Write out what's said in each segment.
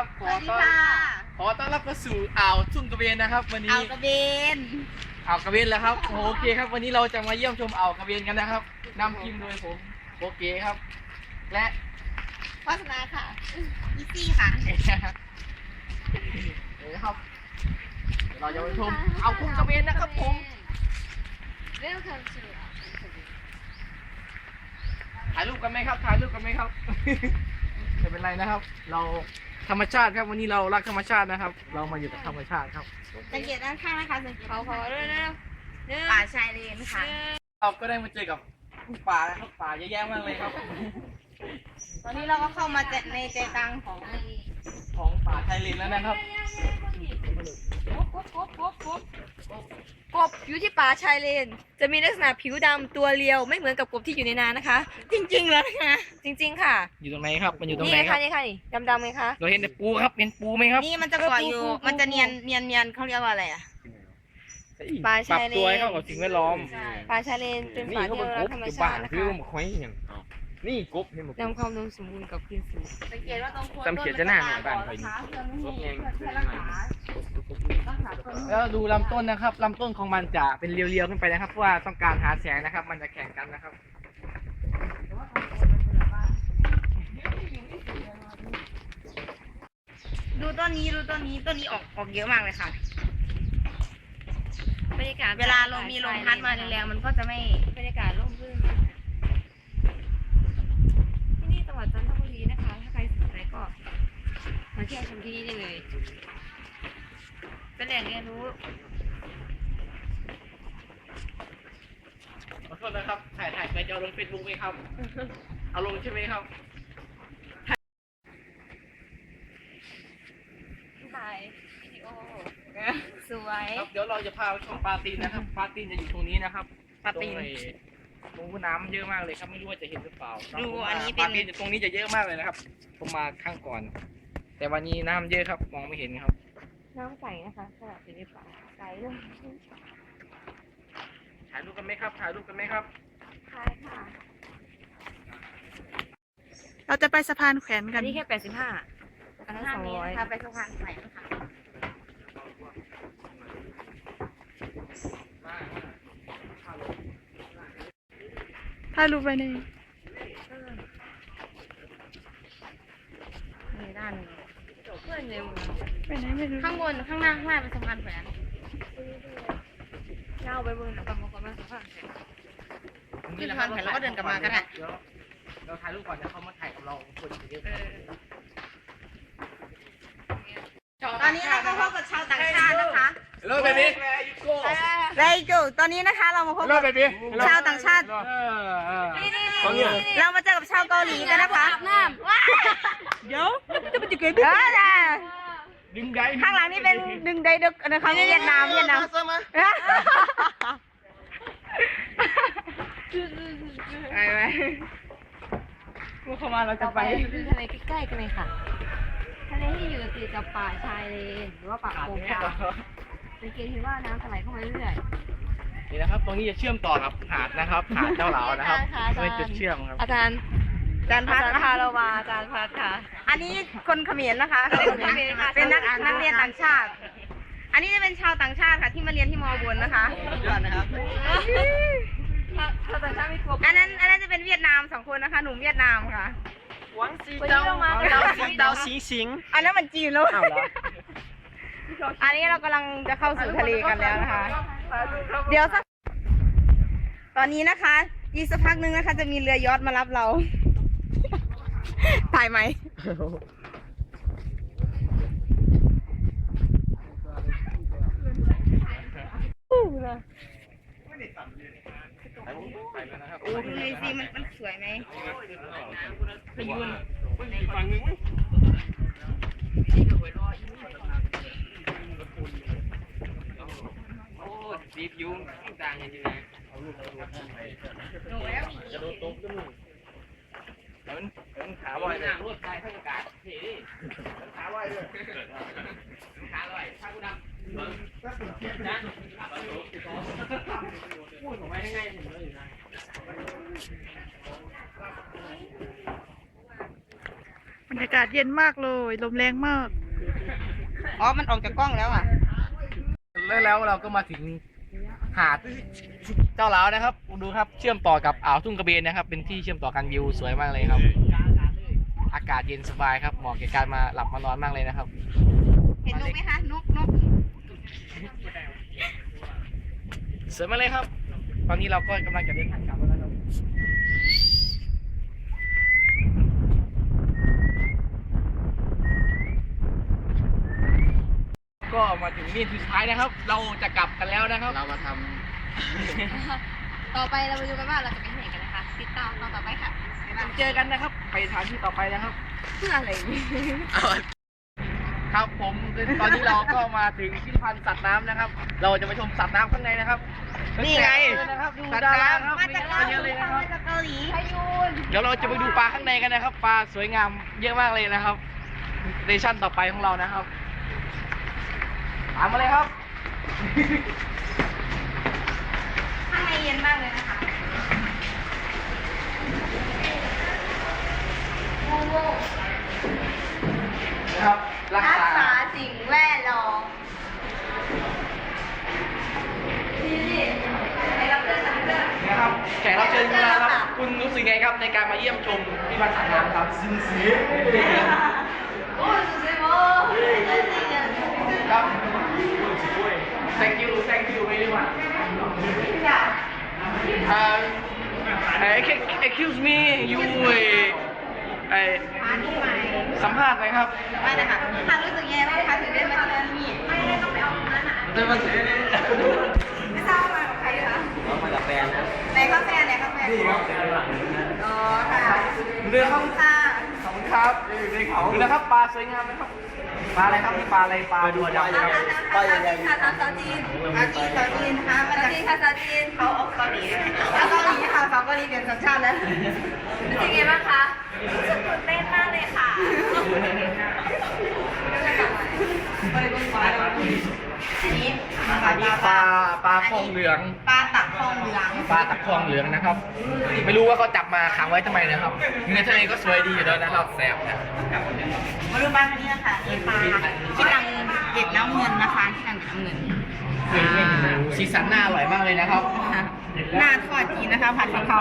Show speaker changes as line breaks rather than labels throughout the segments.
ครับข
ส
อ
วัสดี
ต้อน
ค่ะ
ขอต้อนรับเข้าสู่อ่าวทุ่งกระเบนนะครับ วันนี้
เอากระเบน
อ่าวกระเบนแล้วครับโอเคครับ วันนี้เราจะมาเยี่ยมชมอ่าวกระเบนกันนะครับนำทีมโดยผมโอเคครับ และ
โฆษณาค่ะอีซี่ค่ะ
เดี๋ยวนะครับเดี๋ยวเราจะไปชมอ่าวทุ่งกระเบนนะครับผม
Welcome to
ถ่ายรูปกันไหมครับถ่ายรูปกันไหมครับ ไม่เป็นไรนะครับ เราธรรมชาติครับวันนี้เรารักธรรมชาตินะครับ เรามาอยู่กับธรรมชาติครับ
สังเกตด้านข้างนะคะสังเกต
ขอขอด้วยนะ
ป่าชายเลนค่ะ
เราก็ได้มาเจอกับป่านะครับป่าเยอะแยะมากเลยครับ
ตอนนี้เราก็เข้ามาในใจกลางของ
ของป่าไทยเลนแล้วนะครับ
กบกบกบกบกบกบอยู่ที่ป่าชายเลน จะมีลักษณะผิวดำตัวเรียวไม่เหมือนกับกบที่อยู่ในนานะคะ
จริงๆเลยนะคะ
จริง ๆ ค่ะ
อยู่ตรงไหนครับ มันอยู่ตรง
นี่
ไหน
ไง
ครั
คะ
บ
นี่ค่ะนี่ดำๆไงคะ
เราเห็นแต่ปูครับ เห็นปูไหมครับ
นี่มันจะเกาะอยู่ มันจะเนียนเนียนเนียนเขาเรียกว่าอะไรอะ
ป่า
ปรับ
ชายเล
ตัวให้
น
เข้ากับสิ่งแวดล้อม
ป่าชายเลนเป็นป่าที่อนุรักษ์ธรรมชาตินะ
คือ
คะ
มันคอยอย่าง นี่กบเห็นบ่กบ
นำความอุดมสมบูรณ์กลับคืนสู่
สังเกตว่าตรงโคน
จำเขียนจะหน้าหน่อยบ้านใครนี่
เพื่อไม่ให้เพื่อรักษารักษาต้นไม้
แล้วดูลำต้นนะครับลำต้นของมันจะเป็นเรียวๆขึ้นไปนะครับเพราะว่าต้องการหาแสงนะครับ มันจะแข่งกันนะครับ
ดูต้นนี้ดูต้นนี้ต้นนี้ออกออกเยอะมากเลยค่ะ
บรรยากาศ
เวลาลมมีลมพัดมาแรงๆมันก็จะไม่
บรรยากาศร่มรื่นมากที่นี่จังห วัดจันทบุรีนะคะ ถ้าใครสนใจก็มาเที่ยวชมที่นี่ได้เลย เป็นแหล่งเรียนรู้
ขอโทษนะครับ ถ่ายถ่ายไปจะเอาลงเฟซบุ๊กไหมครับ เอาลงใช่ไหมครับ
ถ่ายวิดีโอสวย
ครับเดี๋ยวเราจะพาไปชมปลาตีนนะครับ ปลาตีนจะอยู่ตรงนี้นะครับ
ปลาตีน
ตรงไอ้ ตรงน้ำเยอะมากเลยครับไม่รู้ว่าจะเห็นหรือเปล่า
ดู
ผมว่า
อันนี้
ป
เป็น
ลาตีนอยู่ตรงนี้จะเยอะมากเลยนะครับ ผมมาข้างก่อน แต่วันนี้น้ำเยอะครับ มองไม่เห็นครับ
น้ำใสนะคะสลับอยู่ในป่าใสเลย
ถ่ายรูปกันไหมครับ ถ่ายรูปกันไหมครับ
ใช่ค่ะ
เราจะไปสะพานแขวน
อั
กันน
นี้แค่แปดสิบห้าอันนั้น
ห้า
สอง
เมต
ร้
ร
อย
นะคะไปสะพานแขวนค่ะ
ถ่ายรูปไปใน
มีด้านหนึง
เพื่อนในเมือง
ไปไหนไม่รู้
ข้างบนข้างหน้าข้างหน้าเป็นสะพานแขวน
เล่าไปเมืองแต่กำลังกำลังสภาพ
ขึ้นสะพานแขวนแล้วก็เดินกลับมาก็ได้
เดี๋ยวเราถ่ายรูปก่อนเดี๋ยวเขามาถ่ายกับเราคนเยอะ
ตอนนี้เราก็พบกับชาวต่างชาตินะคะ
ฮัลโหลเบบี้ยูโก้
ไรจูตอนนี้นะคะเรามาพบ
ฮัลโหล
กับ
เบบี้
ชาวต่างชาติ
เออเออ
ฟังเนี่ย
เรามาเจอกับชาวเกาหลีกันนะคะว้า
เดี๋ยวจะไปจุกเก
เดี๋ยวนะ
ดึงได้
ข้างหลังนี่เป็นดึงไดดึกนะคะเวียดนามเวียดนามไปไหม
เมื่อเข้ามาเรา
ต่
จะ
อ
ไป
ไปคือทะเลใกล้ๆกันเลยค่ะทะเลที่อยู่ติดกับป่าชายเลนหรือว่าป่าโกงกลาง สังเกตเห็นว่าน้ำจะไหลเข้ามาเรื่อย
นี่นะครับ ตรงนี้จะเชื่อมต่อกับหาดนะครับหาดเจ้าเหลานะครับเป็นจุดเชื่อมครับ
ๆอาจารย์
จานพั
อา
ด
จารย์พาเรามาอาจารย์พัดค่ะ
อันนี้คนเขมรนะคะ
เป็นคนเขมรค่ะ
เป็นนักนักเรียนต่างชาติ อันนี้จะเป็นชาวต่างชาติค่ะ ที่มาเรียนที่มอบนนะคะ
นะครับ
ถ้าถ้าต่างชาติไม่กลัว
อันนั้นอันนั้นจะเป็นเวียดนามสองคนนะคะ หนุ่มเวียดนามค่ะ
หวังสี
วันนี้เรามากัน
ดาวสีสิง
อันนั้นมันจีนแล้ว
อ้าวเหรอ
อันนี้เรากำลังจะเข้าสู่ทะเลกันแล้วนะคะ เดี๋ยวสัก ตอนนี้นะคะ อีกสักพักหนึงนะคะ จะมีเรือยอชต์มารับเรา ถ่ายไหม
ไปแล้วนะครับ
โอ้ดูเลยสิมันมันสวยไหม
พยุน
ฝั่งนึง
โอ้ สีผิวต่างกันอยู่นะจะโดนตบจมูกเห็นเห็นขาลอยเลยรถไฟทั้งอากาศเฮ้ยขาลอยเลยขาลอยขากูดำมึงนะพูดของไว้ยังไงผมเลยอยู่นะ
บรรยากาศาศเย็นมากเลย ลมแรงมาก
อ๋อ มันออกจากกล้องแล้วอะ
แล้วแล้วเราก็มาถึง หาดเจ้าหลาวนะครับดูครับเชื่อมต่อกับอ่าวทุ่งกระเบนนะครับ เป็นที่เชื่อมต่อกันวิวสวยมากเลยครับ อากาศเย็นสบายครับเหมาะแก่การมาหลับมานอนมากเลยนะครับ
เห็นนกไหมคะนกนก
สวยมากเลยครับ ตอนนี้เราก็กำลังจะเดินทาง กลับแล้วนะครับก็มาถึงนี่สุดท้ายนะครับ เราจะกลับกันแล้วนะครับ เรามาท
ต่อไปเราไปดูกันว่าเราจะไปที่ไหนกันนะคะติดตามตอนต่อไปค่ะำ
เจอกันนะครับ ไปสถานที่ต่อไปนะครับ
เพื่ออะไรนี่
ครับผมตอนนี้เราก็มาถึงพิพิธภัณฑ์สัตว์น้ำนะครับ เราจะไปชมสัตว์น้ำข้างในนะครับ
นี่ไง
นะครับดู
สัตว์
ดารา
น้ำ
ครับ
มาจาก
มีเยอะเลยนะครับ
มาจากเกาหลี
เดี๋ยวเราจะไปดูปลาข้างในกันนะครับ ปลาสวยงามเยอะมากเลยนะครับเดชั่นต่อไปของเรานะครับ ตามมาเลยครับ
ข้างในเย็นมากเลยนะคะ
นะครับ รัก
รัก
ษา
ษาสิ่งแวดล้อมนี่นี่ไอ้รับเรื่องรับเรื่อง
นะครับแขกรับเชิญของเราครับ คุณรู้สึกไงครับในการมาเยี่ยมชมพิพิธภัณฑ์สัตว์น้ำครับซินซี
โอ้ยสุดยอด
ครับ thank you thank you very much
อยาก
uh, uh, excuse me you ไอ
หาที่ใหม่
สัมภาษณ์หน่อยครับ
ไม่นะคะทานรู้สึกยังไงบ้างคะถึงได้มาเที่ยวนี่ไม่ได้ต้องไปเอาตรงนั้นอะ
ได้มาเสียเลย
ไม่ทราบว่ามากับใครคะ
มาจากแฟนครับ
ไหนคะแฟนไหนคะแฟน
นี่ครับ
อ๋อค่ะ
เรือ
ข
ค
อ
รั
บบคุณค่ะ
ขอบคุณครับอยู่ในเขาดูนะครับปลาสวยงามนะครับ ปลาอะไรครับนี่ปลาอะไรปลาดูดาว
อา
ครับ
หารอาหารจีนค่ะอาหารซาจีนอาจีนซาจีนนะคะมาจากจีนค่ะซาจีนเขาเอาเกาหลีเอาเกาหลีค่ะเขาเกาหลีเป็นสัญชาติแล้ว
เป็นยังไงบ้างคะ
รู้สึกตื่นเต้นมากเลยค่ะอันนี้
อันนี้ปลาปลาคลองเหลือง
ปลาตักทองเหลือง
ปลาตะคองเหลืองนะครับ ไม่รู้ว่าเขาจับมาขังไว้ทำไมนะครับอยู่ในทะเลก็สวยดีอยู่แล้วนะครับแสบนะครับ
มาดูปลาคันนี้นะคะนี่ปลาที่ดังเก็บน้ำเงินนะคะที่ดังเก็บน้ำเงิน
สีสันน่าอร่อยมากเลยนะครับ
หน้าทอดจีนนะคะผัดกะเพรา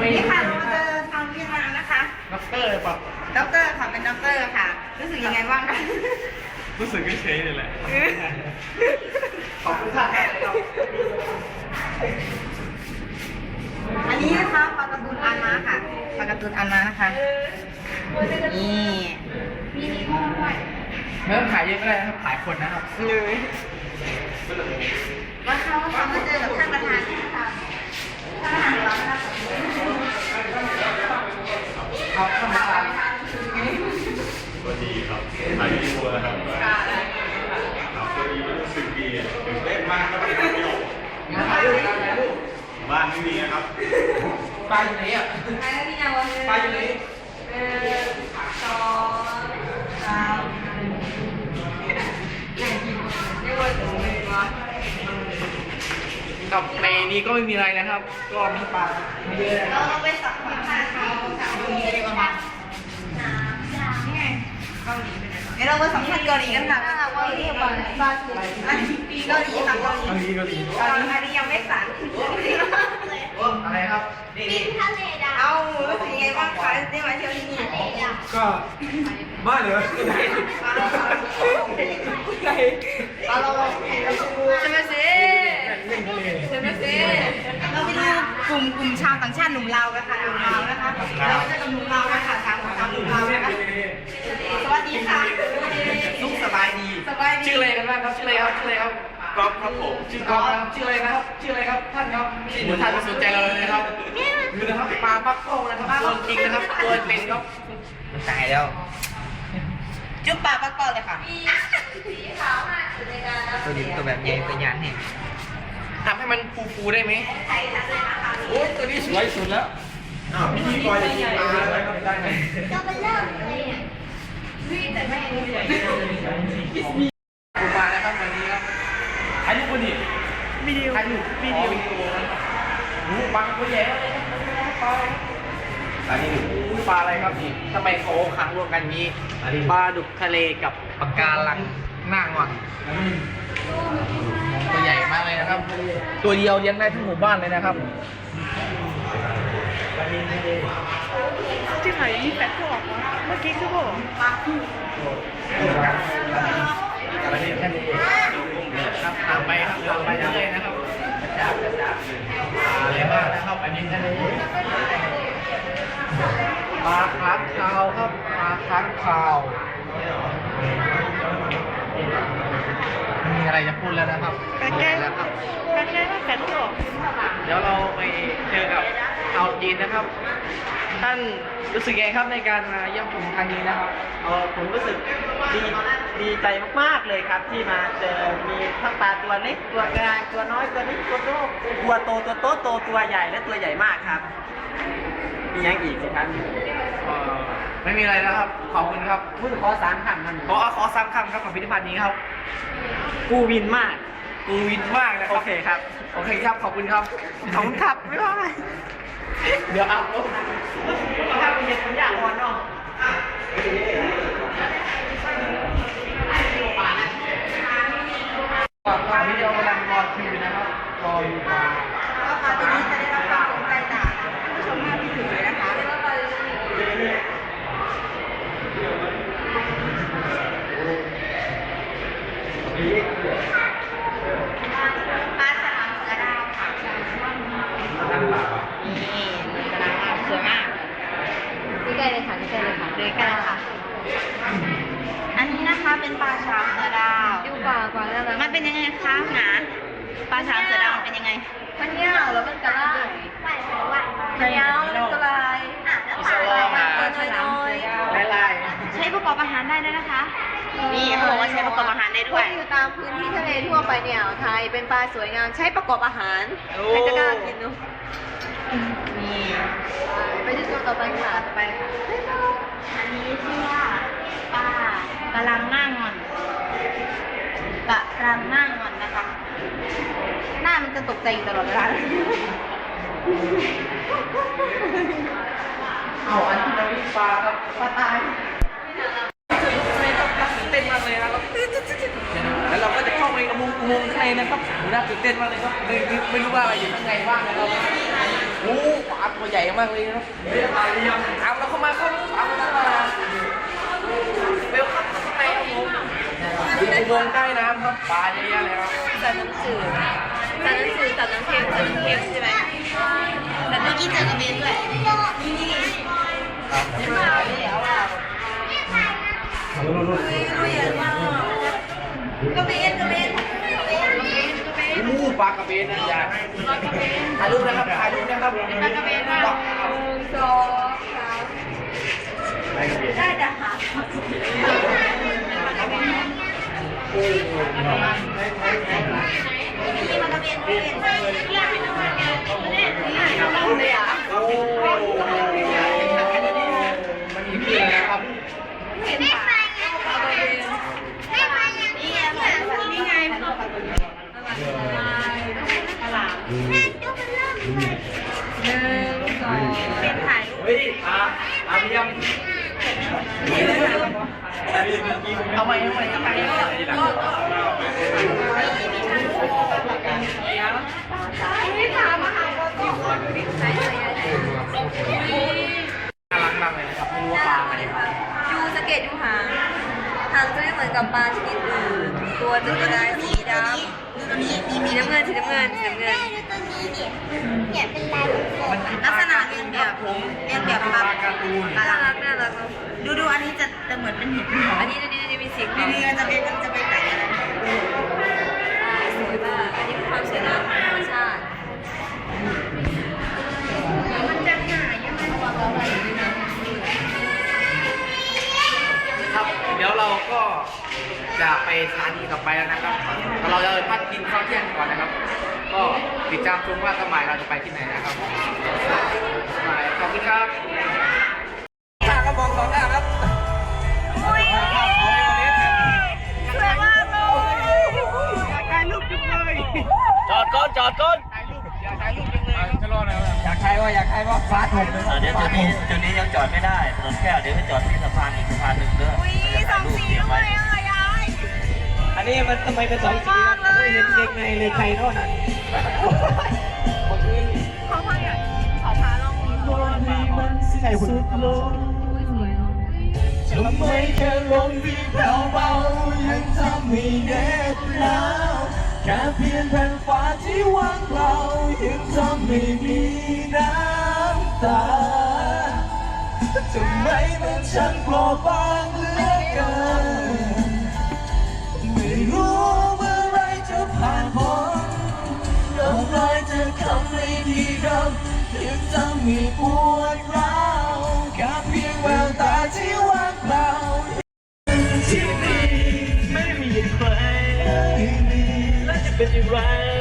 นี่ค่ะเราเจอทางเวียดนามนะคะ
ด็อกเตอร์ปะ
ด็อกเตอร์ค่ะเป็นด็อกเตอร์ค่ะ รู้สึกยังไงบ้างคะ
รู้สึกเฉยๆนี่แหละ
ขอบคุณท่านครับ
อันนี้นะคะปลาการ์ตูนอันมาค่ะปลาการ์ตูนอันมานะคะ นี่
ไม่ต้องขายเยอะก็ได้นะครับ ขายคนนะครับ
เลยวันเขาเขามาเจอกับท่านประธานค่ะท่านประธานเรานะคะ
ครับท่านประธาน
สวัสดีครับถ่ายวิดีโอนะครับครับสวัสดีรู้สึกดีอะตื่นเต้นมากครับที่ได้ไปออก
งานถ่ายรูปงานถ่ายรูป
บ้านไม่มีนะครับ
ปลาอยู่ไหนอะ
ไปแล้วนี่ยังวัน
ปลาอยู่ไหน
เออสองสามยังวันถึงเลยวะ
กับในนี้ก็ไม่มีอะไรนะ ครับก็มีปลาไม่เยอะนะค
เรา
รับ
เราไปสัมภาษณ์เขาจากเกาหลีดีกว่าไหมนี่ไงเกาหลีเป็นไงเดี๋ยวเราไปสัมภาษณ์เกาหลีกันค่ะเกาหลีก่อนบาสุอันนี้เกาหลีค่ะเกาหลี
เกาหลีเกาหลี
เกาหลีอันนี้ยังไม่สั่น
อะไรครับ
เอารู้สึกยังไงบ้างคะได้มาเที่ยวที่นี่
ก็บ้านเหรอ
เราเราเรา
จะมาเซ่จะมาเซ่
เราไปดูกลุ่มกลุ่มชาวต่างชาติหนุ่มลาวกันค่ะหนุ่มลาวนะคะเราจะกับหนุ่มลาวกันค่ะสามสามหนุ่มลาวนะคะสวัสดีค่ะ
ลูกสบายดี
สบายดี
ชื่ออะไรกันบ้างครับชื่ออะไรครับชื่ออะไรครับ
ก๊อฟครับผม
ชื่อกอล์ฟนะครับชื่ออะไรนะครับชื่ออะไรครับท่านครับโอ้ท่านไม่สนใจเราเลยนะครับดูนะครับปลาปักโป้งนะครับตัวจริงนะครับตัวเป็นครับมันตายแล้ว
จุ๊บปลาปักเป้าเลยค่ะ
ตัวนี้ตัวแบบใหญ่ตัวใหญ่เนี่ย ทำให้มันฟูๆได้ไหมโอ้ยตัวนี้สวยสุดแล้ว
อ้าวพี่ทีปล่อยจะกินปลาอะไรครับได้ไหม
ผมมาแล้วครับวันนี้ครับถ่ายรูปคนนี้
วิดีโอ
ถ่ายรูป
วิ
อ๋อ
ดีโอ
วิดีโอโอ้โหปังตัวใหญ่มากเลยครับปลา
อันนี้
อุ้ยปลาอะไรครับนี่ทำไมเขาขังรวมกันงี้ปลาดุกทะเลกับปลาการังหน้างอน ตัวใหญ่มากเลยนะครับ ตัวเดียวเลี้ยงได้ทั้งหมู่บ้านเลยนะครับ
ที่ไหนมีแฟตก็ออกวะเมื่อกี้คือบอก
ครับตามไปครับตามไปเลยนะครับจับจับจับอะไรบ้างนะครับอันนี้ทะเลปลาค้างคาวครับปลาค้างคาว มีอะไรจะพูดแล้วนะครับ
แฟตแก้
แล้วครับ
แฟตแก้ว่าแฟตก็ออก
เดี๋ยวเราไปเจอกับชาวจีนนะครับ ท่านรู้สึกไงครับในการมาเยี่ยมชมครั้งนี้นะครับ
เออผมรู้สึกดีดีใจมากๆเลยครับ ที่มาเจอมีทั้งปลาตัวเล็กตัวกลางตัวน้อยตัวนี้ตัวโตตัวโตตัวโตโตตัวใหญ่และตัวใหญ่มากครับ มียังอีกสิครับ
เอ่อ ไม่มีอะไรแล้วครับ ขอบคุณครับ
พูดขอสามคำท่าน
ขอขอซ้ำคำครับกับพิพิธภัณฑ์นี้ครับ
กูวินมาก
กูวินมากนะค
โอ
รับ
เคครับ
โอเคครับ ขอบคุณครับ
ขอบคุณครับ ไม่ว่าอะไร
เดี๋ยวอัพลง
ถ้าเป็นเห็ดผมอยากอ่อนเนาะ
ตอนนี้เรากำลังรอคิวนะครับ รออยู่มา
ก็ค่ะทีนี้จะได้รับความสนใจจากผู้ชมมากที่สุดเลยนะคะ ปลาฉลามเสือดาวค่ะนี่ฉลามดาวสวยมาก
ใกล้ๆเลยค่ะใกล้ๆเลยค่ะ
เลยกันค่ะ อันนี้นะคะเป็นปลาฉลามเสือดาว
ดูปลากว่าแล้ว
มันเป็นยังไงคะหนาปลาฉลาม เสือดาวมันเป็นยังไง
มันเหี่ยวแล้วมันกระไรมันเหี่ยวมันกระไร
อิสลาม
ตัวน้อย
ไล่
ใช้ประกอบอาหารได้ด้วยนะคะ นี่เขาบอกว่าใช้ประกอบอาหารได้
ๆ
ด้วย
พกอยู่ตามพื้นที่ทะเลทั่วไปเนี่ยอ่าวไทยเป็นปลาสวยงามใช้ประกอบอาหารใครจะกล้ากินเนาะ
นี่
ไปที่ตัวต่อไปค่ะต่อไปค่ะ
อันนี้ชื่อว่าปลากระลังหน้างอนกระลังหน้างอนนะคะ หน้ามันจะตกใจอยู่ตลอดเวลา
เอาอันที่เราวิ่งปลาครับปลาตายเต้นมากเลยนะครับแล้วเราก็จะเข้าไปอุโมงค์อุโมงข้างในนะครับหน่าตื่นเต้นมากเลยครับไม่ไม่รู้ว่าอะไรอยู่ข้างในบ้างนะครับโอ้ปลาตัวใหญ่มากเลยนะครับเรียกมาเราเข้ามาเข้ามาเข้า อุโมงค์ใต้น้ำครับปลาเยอะแยะเลยครับ
สัตว์น้ำจืดสัตว์น้ำจืดสัตว์น้ำเค็มสัตว์น้ำเค็มใช่ไหม
แต่เมื่อกี้เจอกระเบนด้วยนี่นี่กระเบนกระเบน
อู้ปลากระเบนนะจ๊ะถ่ายรูปนะครับถ่ายรูปนะครับปลากระเบนมาก
หนึ่งสองสาม
ได้แต่หานี่มันกระเบนกระเบนนี่เลยอะ
โอ้มันมีพี่นะครับ
เห็นปะนี่ไงนี่ไงฉลาม
หนึ่งสอง
เป็นถ่ายรูป
เฮ้ยอาอาเพียม ทำไมทำไมทำไม
ไม่ กั
บปลา
ชนิดอื่น ตัวจะเป็นลายสีดำสีน้ำเงินสีน้ำเงินสีน้ำเงิน
ลักษณะเรียนแบบผมเรียนแบบปลา
การ์ตูน
น่ารักน่ารักเนอะ
ดูดูอันนี้จะจะเหมือนเป็นหินหอ
อัน
นี้
อันนี้อันนี้มีสี
นี่
ขาว
นี่มันจะเป็นมันจะเป็นไหนอะไร
สวยมาก อันนี้เป็นความสวยงามของธรรมชาติ
สถานีต่อไปแล้วนะครับเราจะพักกินข้าวเที่ยงก่อนนะครับ ก็ติดตามชมว่าสมัยเราจะไปที่ไหนนะครับไปขอบคุณครับตากระบอกสองหน้าครับ
สวยมากเลย
จอดก่อนจอดก่อนถ่ายรูปอยากถ่ายรูปจังเลย
จะรอดนะ
อยากใครว่าอยากใครว่าฟาดผมเลย
อ่าเดี๋ยวจุดนี้จุดนี้ยังจอดไม่ได้ถนนแก้วเดี๋ยวไปจอดที่สะพานอีกสะพานหนึ่งเด้อ
มันทำไมเป็นสองสีครับไม่เห็นเกงในเลยใครโน่นน่ะ
ขอพาใหญ่ขอพาลอง
ใช่คุณ
ทำไมแค่ลมที่แผ่วเบายังทำให้เหน็บหนาวแค่เพียงแผ่นฟ้าที่ว่างเปล่ายังทำให้มีน้ำตาทำไมมันช่างเปลอบางเหลือเกิน ลมลอยจะคำไม่ดีดำยังทำให้ปวดร้าวแค่เพียงแววตาที่ว่างเปล่าที่นี่ไม่มีใครและจะเป็นอย่างไร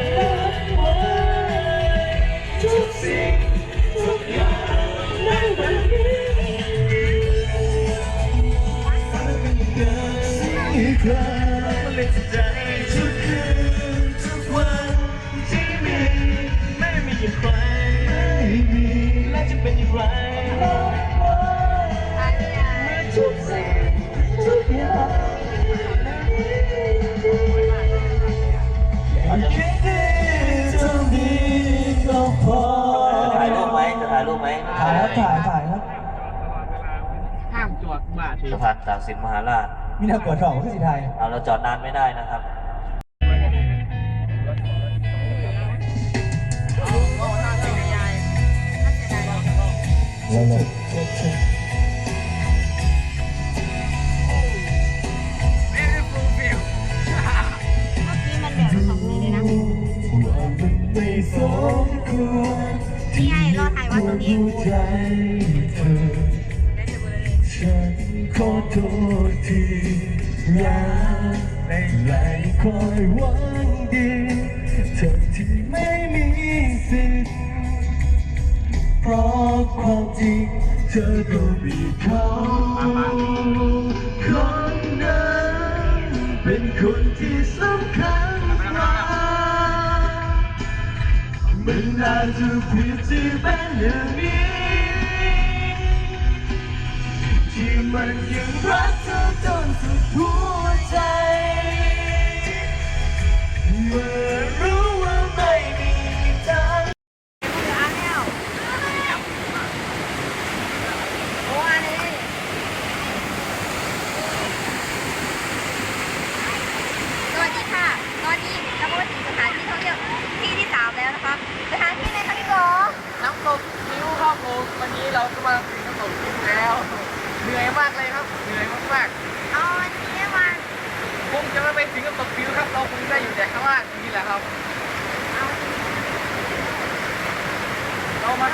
าททีสะ
พานตากสินมหาราช
มีนักกวดทองก็สิไทย
เอาเราจอดนานไม่ได้นะครับ
แล้วเลยไม่สมควร
นี่ไงรอถ่ายวันตรงนี้
หัวใจเธอฉัน ขอโทษที่รักและคอยหวังดีเธอที่ไม่มีสิทธิ์เพราะความจริงเธอก็มีเขาคนนั้นเป็นคนที่สำคัญกว่ามันน่าจะผิดที่เป็นอย่างนี้ มันยังรักเธอจนสุดหัว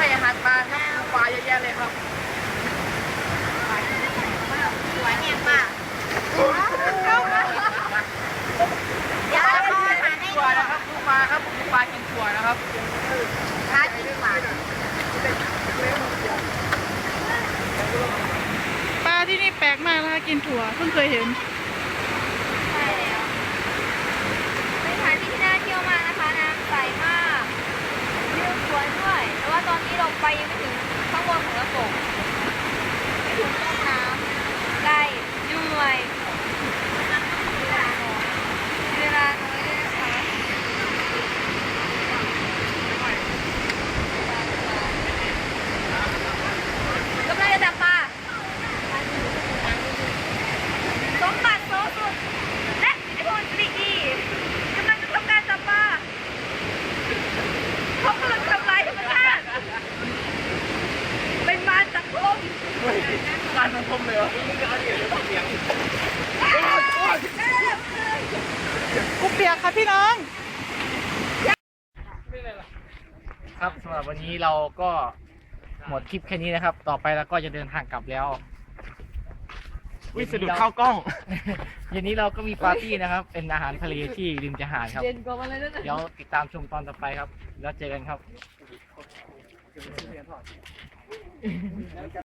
เรามา
ให้อาหารปลาครับปลาเยอะแยะเลยครับ
สวยเนี่ยมาก
เดี๋ยวเรา
เอา
จะ
อาหารให้
ถั่วนะครับลูกปลาครับลูกปลากินถั่วนะครับ
ร้านกินหวาน
ปลาที่นี่แปลกมากนะคะกินถั่วเพิ่งเคยเห็น
ใช่แล้วเป็นสถานที่ที่น่าเที่ยวมากนะคะน้ำใสมากวิวสวยด้วย แตอนนี้เราไปยังไม่ถึงข้างบนของกระโปงถึงต้นน้ำใกล้เหนื่อยเวลาน้อยเลยนะคะกำลังจะจับปลาสมบัติสูงสุด และอิทธิพลดีอีกำลังจะทำการจับปลาเขากำลังทำลายธรรมชาติ เป็นมารสังคม
การสังคมเลยเหรอ
กูเปียกค่ะพี่น้อง
ครับสำหรับวันนี้เราก็ หมดคลิปแค่นี้นะครับ ต่อไปเราก็จะเดินทางกลับแล้ว
วิสะดุดเข้ากล้อง
เย็นนี้เราก็มีปาร์ตี้นะครับ เป็นอาหารทะเลที่ริมจะหาดครับ
เย็นกว่ามาเลยนะ
เดี๋ยวติดตามชมตอนต่อไปครับ แล้วเจอกันครับ